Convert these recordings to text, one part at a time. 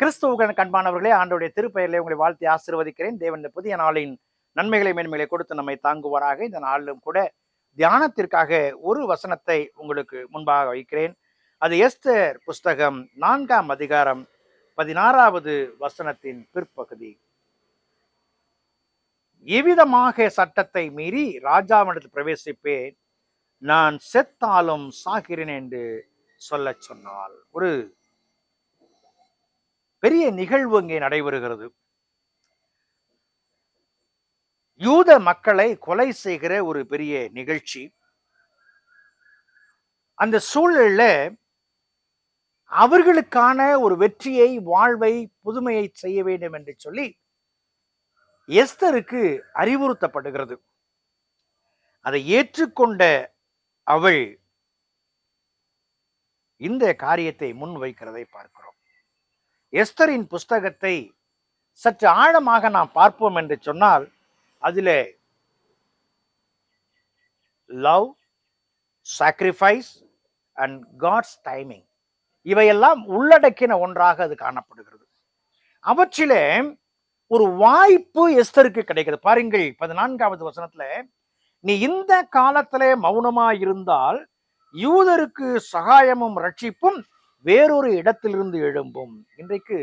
கிறிஸ்துவுக்கு கண்பானவர்களே ஆண்டோடைய திருப்பெயரிலே உங்களை வாழ்த்தி ஆசிர்வதிக்கிறேன். தேவன் இந்த புதிய நாளின் நன்மைகளை மேன்மைகளை கொடுத்து நம்மை தாங்குவாராக. இந்த நாளிலும் கூட தியானத்திற்காக ஒரு வசனத்தை உங்களுக்கு முன்பாக வைக்கிறேன். அது எஸ்தர் புஸ்தகம் நான்காம் அதிகாரம் பதினாறாவது வசனத்தின் பிற்பகுதி. எவ்விதமாக சட்டத்தை மீறி ராஜாவிடத்தில் பிரவேசிப்பேன் நான் செத்தாலும் சாகிறேன் என்று சொல்லச் சொன்னால் ஒரு பெரிய நிகழ்வு இங்கே நடைபெறுகிறது. யூத மக்களை கொலை செய்கிற ஒரு பெரிய நிகழ்ச்சி. அந்த சூழல்ல அவர்களுக்கான ஒரு வெற்றியை வாழ்வை புதுமையை செய்ய வேண்டும் என்று சொல்லி எஸ்தருக்கு அறிவுறுத்தப்படுகிறது. அதை ஏற்றுக்கொண்ட அவள் இந்த காரியத்தை முன் வைக்கிறதை பார்க்கிறோம். எஸ்தரின் புஸ்தகத்தை சற்று ஆழமாக நாம் பார்ப்போம் என்று சொன்னால் அதிலே love sacrifice and God's timing இவையெல்லாம் உள்ளடக்கின ஒன்றாக அது காணப்படுகிறது. அவற்றிலே ஒரு வாய்ப்பு எஸ்தருக்கு கிடைக்கிறது. பாருங்கள் பதினான்காவது வசனத்துல நீ இந்த காலத்திலே மௌனமா இருந்தால் யூதருக்கு சகாயமும் ரட்சிப்பும் வேறொரு இடத்திலிருந்து எழும்பும். இன்றைக்கு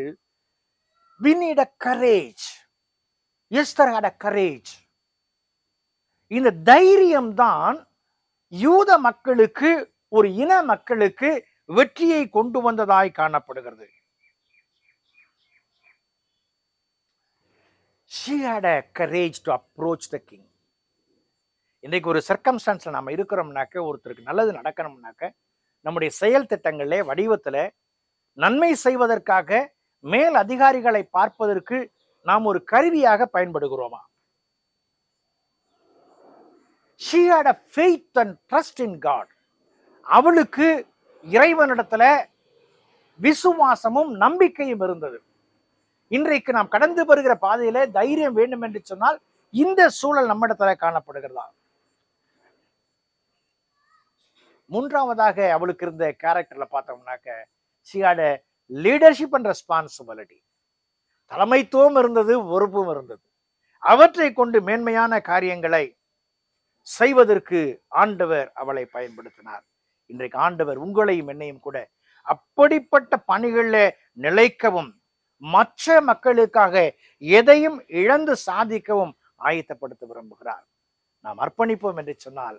we need a courage. Esther had a இந்த தைரியம் தான் யூத மக்களுக்கு ஒரு இன மக்களுக்கு வெற்றியை கொண்டு வந்ததாய் காணப்படுகிறது. She had a courage to approach the king இன்றைக்கு ஒரு சர்க்கம்ஸ்டான்ஸ்ல நம்ம இருக்கிறோம்னாக்க ஒருத்தருக்கு நல்லது நடக்கணும்னாக்க நம்முடைய செயல் திட்டங்களிலே வடிவத்துல நன்மை செய்வதற்காக மேல் அதிகாரிகளை பார்ப்பதற்கு நாம் ஒரு கருவியாக பயன்படுகிறோமா? She had a faith and trust in God அவளுக்கு இறைவனிடத்துல விசுவாசமும் நம்பிக்கையும் இருந்தது. இன்றைக்கு நாம் கடந்து வருகிற பாதையில தைரியம் வேண்டும் என்று சொன்னால் இந்த சூழல் நம்மிடத்துல காணப்படுகிறதா? மூன்றாவதாக அவளுக்கு இருந்த கேரக்டர்ல பார்த்தோம்னாக்க சியாட லீடர்ஷிப் அண்ட் ரெஸ்பான்சிபிலிட்டி தலைமைத்துவம் இருந்தது பொறுப்பும் இருந்தது. அவற்றை கொண்டு மேன்மையான காரியங்களை செய்வதற்கு ஆண்டவர் அவளை பயன்படுத்தினார். இன்றைக்கு ஆண்டவர் உங்களையும் என்னையும் கூட அப்படிப்பட்ட பணிகளில் நிலைக்கவும் மற்ற மக்களுக்காக எதையும் இழந்து சாதிக்கவும் ஆயத்தப்படுத்த விரும்புகிறார். நாம் அர்ப்பணிப்போம் என்று சொன்னால்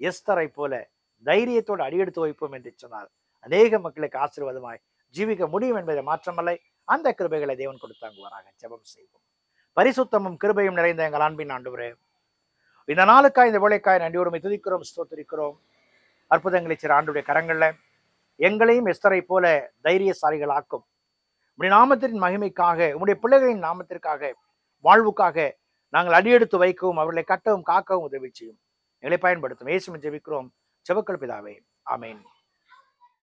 எஸ்தரை போல தைரியத்தோடு அடியெடுத்து வைப்போம் என்று சொன்னால் அநேக மக்களுக்கு ஆசீர்வாதமாய் ஜீவிக்க முடியும் என்பதை மாற்றமல்லை. அந்த கிருபைகளை தேவன் கொடுத்தாங்குவாராக ஜெபம் செய்வோம். பரிசுத்தமும் கிருபையும் நிறைந்த எங்கள் அன்பின் ஆண்டவரே இந்த நாளுக்காய் இந்த வேலைக்காய் நன்றியோருமை துதிக்கிறோம் ஸ்தோத்திரிக்கிறோம். அற்புதங்களை சில ஆண்டுடைய கரங்களில் எங்களையும் எஸ்தரை போல தைரியசாலிகள் ஆக்கும் உடைய நாமத்தின் மகிமைக்காக உங்களுடைய பிள்ளைகளின் நாமத்திற்காக வாழ்வுக்காக நாங்கள் அடியெடுத்து வைக்கவும் அவர்களை கட்டவும் காக்கவும் உதவி செய்யும். எங்களை பயன்படுத்தும். ஏசுமை ஜெபிக்கிறோம். செவக்கள் பிதாவே. ஆமேன்.